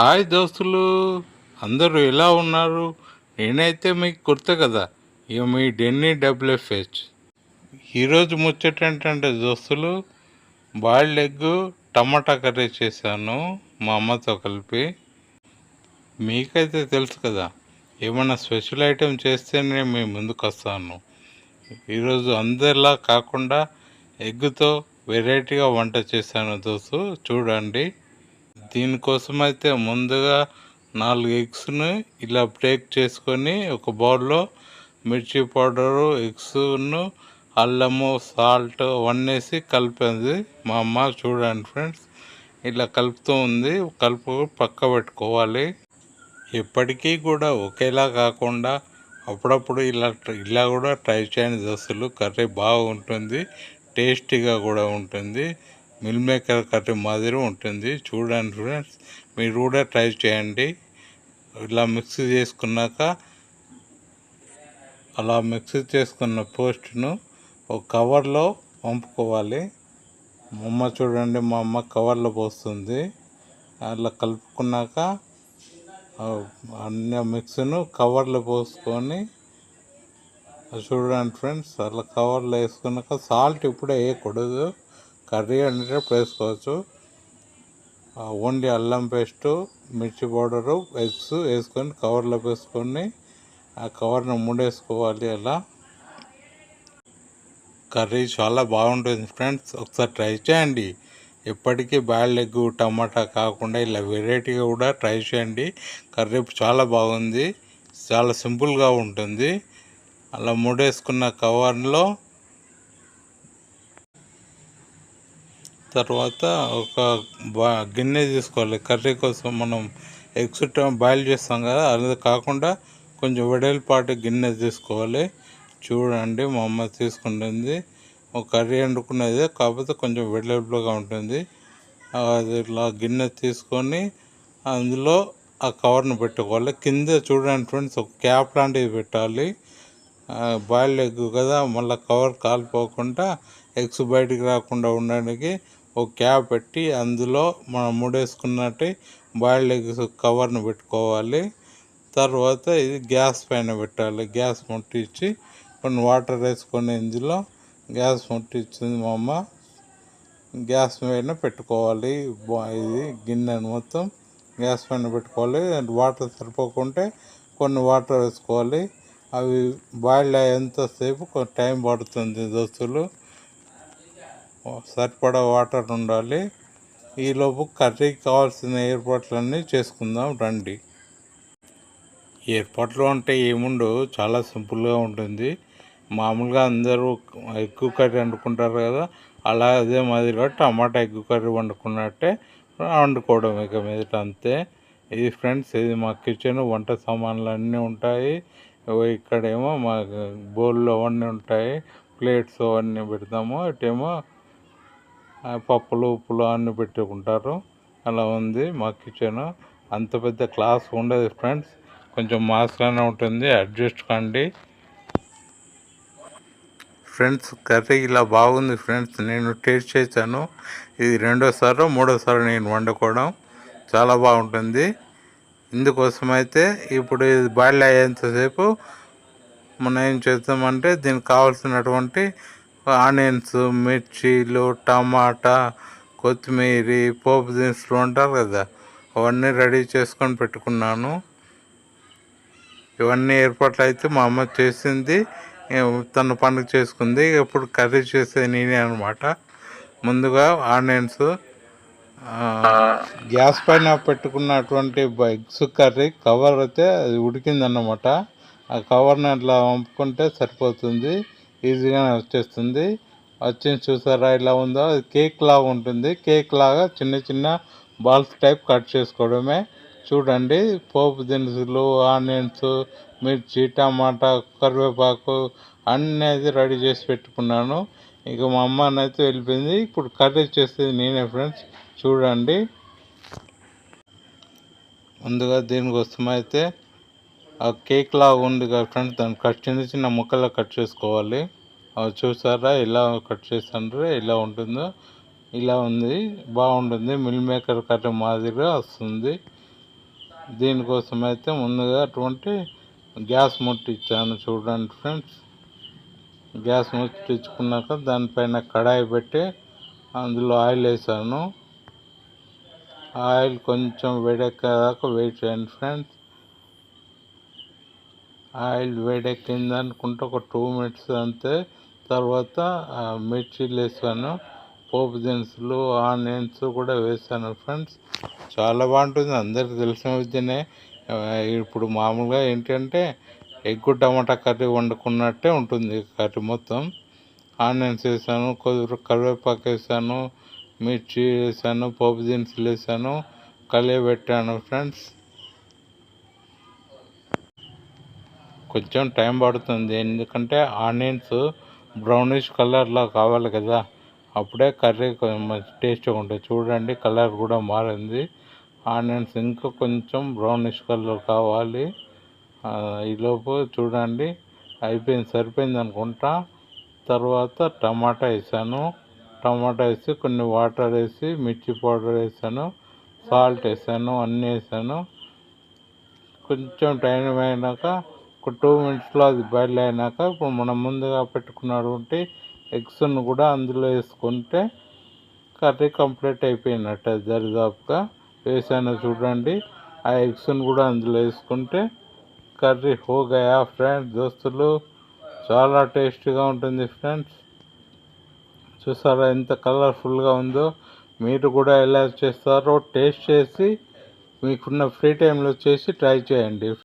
Hi దోస్తులు అందరూ ఎలా ఉన్నారు? నేనైతే మీకు కొత్త కదా ఇక మీ డెన్నీ డబ్ల్యూఎఫ్హెచ్. ఈరోజు ముచ్చట ఏంటంటే దోస్తులు బాయిల్డ్ ఎగ్ టమాటా కర్రీ చేశాను మా అమ్మతో కలిపి. మీకైతే తెలుసు కదా ఏమైనా స్పెషల్ ఐటెం చేస్తేనే మేము ముందుకు వస్తాను ఈరోజు అందరిలా కాకుండా ఎగ్గుతో వెరైటీగా వంట చేశాను దోస్తు చూడండి. దీనికోసం అయితే ముందుగా నాలుగు ఎగ్స్ను ఇలా బ్రేక్ చేసుకొని ఒక బౌల్లో మిర్చి పౌడరు ఎగ్స్ను అల్లము సాల్ట్ అవన్నీ వేసి కలిపింది మా అమ్మ. చూడండి ఫ్రెండ్స్ ఇలా కలుపుతూ ఉంది. కలుపు పక్క పెట్టుకోవాలి. ఎప్పటికీ కూడా ఒకేలా కాకుండా అప్పుడప్పుడు ఇలా ఇలా కూడా ట్రై చేయండి. దోస్తులు కర్రీ బాగుంటుంది టేస్టీగా కూడా ఉంటుంది. మిల్ మేకర్ కట్ మాదిరి ఉంటుంది. చూడండి ఫ్రెండ్స్ మీరు కూడా ట్రై చేయండి. ఇలా మిక్స్ చేసుకున్నాక అలా మిక్స్ చేసుకున్న పోస్ట్ను ఒక కవర్లో పంపుకోవాలి మా అమ్మ చూడండి మా అమ్మ కవర్లో పోస్తుంది. అలా కలుపుకున్నాక అన్ని మిక్స్ను కవర్లో పోసుకొని చూడండి ఫ్రెండ్స్ అలా కవర్లో వేసుకున్నాక సాల్ట్ ఇప్పుడే వేయకూడదు. కర్రీ అంటే వేసుకోవచ్చు. ఓన్లీ అల్లం పేస్టు మిర్చి పౌడరు ఎగ్స్ వేసుకొని కవర్లో వేసుకొని ఆ కవర్ను మూడేసుకోవాలి అలా. కర్రీ చాలా బాగుంటుంది ఫ్రెండ్స్. ఒకసారి ట్రై చేయండి. ఎప్పటికీ బాయిల్డ్ ఎగ్ టమాటా కాకుండా ఇలా వెరైటీగా కూడా ట్రై చేయండి. కర్రీ చాలా బాగుంది. చాలా సింపుల్గా ఉంటుంది. అలా మూడేసుకున్న కవర్లో తర్వాత ఒక బా గిన్నె తీసుకోవాలి. కర్రీ కోసం మనం ఎగ్స్ బాయిల్ చేస్తాం కదా అది కాకుండా కొంచెం వెడల్పాటి గిన్నె తీసుకోవాలి. చూడండి మా అమ్మ తీసుకుంటుంది. ఒక కర్రీ వండుకునేది కాకపోతే కొంచెం వెడల్పుగా ఉంటుంది. అది ఇట్లా గిన్నె తీసుకొని అందులో ఆ కవర్ను పెట్టుకోవాలి. కింద చూడండి ఫ్రెండ్స్ ఒక క్యాప్ లాంటిది పెట్టాలి. బాయిల్డ్ ఎగ్ కదా మళ్ళీ కవర్ కాలిపోకుండా ఎగ్స్ బయటికి రాకుండా ఉండడానికి ఒక క్యాప్ పెట్టి అందులో మనం మూడేసుకున్నట్టు బాయిల్డ్ ఎగ్స్ కవర్ను పెట్టుకోవాలి. తర్వాత ఇది గ్యాస్ పైన పెట్టాలి. గ్యాస్ ముట్టించి కొన్ని వాటర్ వేసుకొని ఇందులో గ్యాస్ ముట్టించింది మా అమ్మ. గ్యాస్ పైన పెట్టుకోవాలి. ఇది గిన్నెను మొత్తం గ్యాస్ పైన పెట్టుకోవాలి. వాటర్ సరిపోకుంటే కొన్ని వాటర్ వేసుకోవాలి. అవి బాయిల్ అయ్యేంతసేపు కొంచెం టైం పడుతుంది దోస్తులు. సరిపడా వాటర్ ఉండాలి. ఈలోపు కర్రీకి కావాల్సిన ఏర్పాట్లన్నీ చేసుకుందాం రండి. ఏర్పాట్లు అంటే ఏముండవు చాలా సింపుల్గా ఉంటుంది. మామూలుగా అందరూ ఎగ్గు కర్రీ వండుకుంటారు కదా అలా అదే మాదిరిగా టమాటా ఎగ్గు కర్రీ వండుకున్నట్టే వండుకోవడం ఇక మీదట అంతే. ఇది ఫ్రెండ్స్ ఇది మా కిచెన్ వంట సామాన్లు అన్నీ ఉంటాయి ఇక్కడేమో మా బౌల్లో అవన్నీ ఉంటాయి. ప్లేట్స్ అవన్నీ పెడతాము. ఇటేమో పప్పులు ఉప్పులు అన్నీ పెట్టుకుంటారు. అలా ఉంది మా కిచెన్ అంత పెద్ద క్లాస్ ఉండదు ఫ్రెండ్స్ కొంచెం మాస్గానే ఉంటుంది అడ్జస్ట్ కండి. ఫ్రెండ్స్ కర్రీ ఇలా బాగుంది ఫ్రెండ్స్ నేను టేస్ట్ చేశాను. ఇది రెండోసారి మూడోసారి నేను వండుకోవడం చాలా బాగుంటుంది. ఇందుకోసం అయితే ఇప్పుడు ఇది బాయిల్ అయ్యేంతసేపు మనం ఏం చేద్దామంటే దీనికి కావాల్సినటువంటి ఆనియన్స్ మిర్చీలు టమాటా కొత్తిమీర పోపు దినుసులు ఉంటారు కదా అవన్నీ రెడీ చేసుకొని పెట్టుకున్నాను. ఇవన్నీ ఏర్పాట్లు అయితే మా అమ్మ చేసింది. తన పండుగ చేసుకుంది. ఇప్పుడు కర్రీ చేసేది నేనే అనమాట ముందుగా ఆనియన్స్ గ్యాస్ పైన పెట్టుకున్నటువంటి ఎగ్స్ కర్రీ కవర్ అయితే అది ఉడికిందన్నమాట. ఆ కవర్ని అట్లా వంపుకుంటే సరిపోతుంది. ఈజీగానే వచ్చేస్తుంది. వచ్చింది చూసారా ఇలా ఉందో? అది కేక్ లాగా ఉంటుంది. కేక్ లాగా చిన్న చిన్న బాల్స్ టైప్ కట్ చేసుకోవడమే. చూడండి పోపు దినుసులు ఆనియన్స్ మిర్చి టమాటా కరివేపాకు అన్నీ అయితే రెడీ చేసి పెట్టుకున్నాను. ఇక మా అమ్మనైతే వెళ్ళిపోయింది. ఇప్పుడు కర్రీ చేసేది నేనే ఫ్రెండ్స్. చూడండి. ముందుగా దీనికోసం అయితే ఆ కేక్ లాగా ఉంది కదా ఫ్రెండ్స్ దాన్ని కట్ చిన్న చిన్న ముక్కలు కట్ చేసుకోవాలి. అవి చూసారా? ఇలా కట్ చేసారు ఇలా ఉంటుందో? ఇలా ఉంది. బాగుంటుంది. మిల్ మేకర్ కర్రీ మాదిరిగా వస్తుంది. దీనికోసం అయితే ముందుగా అటువంటి గ్యాస్ ముట్టించాను చూడండి ఫ్రెండ్స్. గ్యాస్ ముట్టించుకున్నాక దానిపైన కడాయి పెట్టి అందులో ఆయిల్ వేసాను. ఆయిల్ కొంచెం వేడెక్కేదాకా వెయిట్ చేయండి ఫ్రెండ్స్. ఆయిల్ వేడెక్కింది అనుకుంటే ఒక టూ మినిట్స్ అంతే. తర్వాత మిర్చీలు వేసాను పోపు దినుసులు ఆనియన్స్ కూడా వేసాను ఫ్రెండ్స్. చాలా బాగుంటుంది అందరికి తెలిసిన విద్యనే. ఇప్పుడు మామూలుగా ఏంటంటే ఎగ్గు టమాటా కర్రీ వండుకున్నట్టే ఉంటుంది కర్రీ మొత్తం. ఆనియన్స్ వేసాను కొద్దిగా కరివేపాకు వేసాను మిర్చి వేసాను పోపు దినుసులు వేసాను కలియబెట్టాను ఫ్రెండ్స్. కొంచెం టైం పడుతుంది. ఎందుకంటే ఆనియన్స్ బ్రౌనిష్ కలర్లో కావాలి కదా. అప్పుడే కర్రీ టేస్ట్గా ఉంటుంది. చూడండి కలర్ కూడా మారింది. ఆనియన్స్ ఇంకా కొంచెం బ్రౌనిష్ కలర్ కావాలి. ఈలోపు చూడండి. అయిపోయింది సరిపోయింది అనుకుంటా. తర్వాత టమాటా వేసాను. టమాటా వేసి కొన్ని వాటర్ వేసి మిర్చి పౌడర్ వేసాను. సాల్ట్ వేసాను. అన్నీ వేసాను. కొంచెం టైం అయినాక ఒక టూ మినిట్స్లో అది బాయిల్ అయినాక ఇప్పుడు మనం ముందుగా పెట్టుకున్నటువంటి ఎగ్స్ను కూడా అందులో వేసుకుంటే కర్రీ కంప్లీట్ అయిపోయినట్టు దరిదాపుగా. వేసాను చూడండి ఆ ఎగ్స్ను కూడా అందులో వేసుకుంటే కర్రీ హోగాయా ఫ్రెండ్స్ దోస్తులు చాలా టేస్టీగా ఉంటుంది ఫ్రెండ్స్. చూసారా ఎంత కలర్ఫుల్గా ఉందో. మీరు కూడా ఎలా చేస్తారో టేస్ట్ చేసి మీకున్న ఫ్రీ టైంలో చేసి ట్రై చేయండి.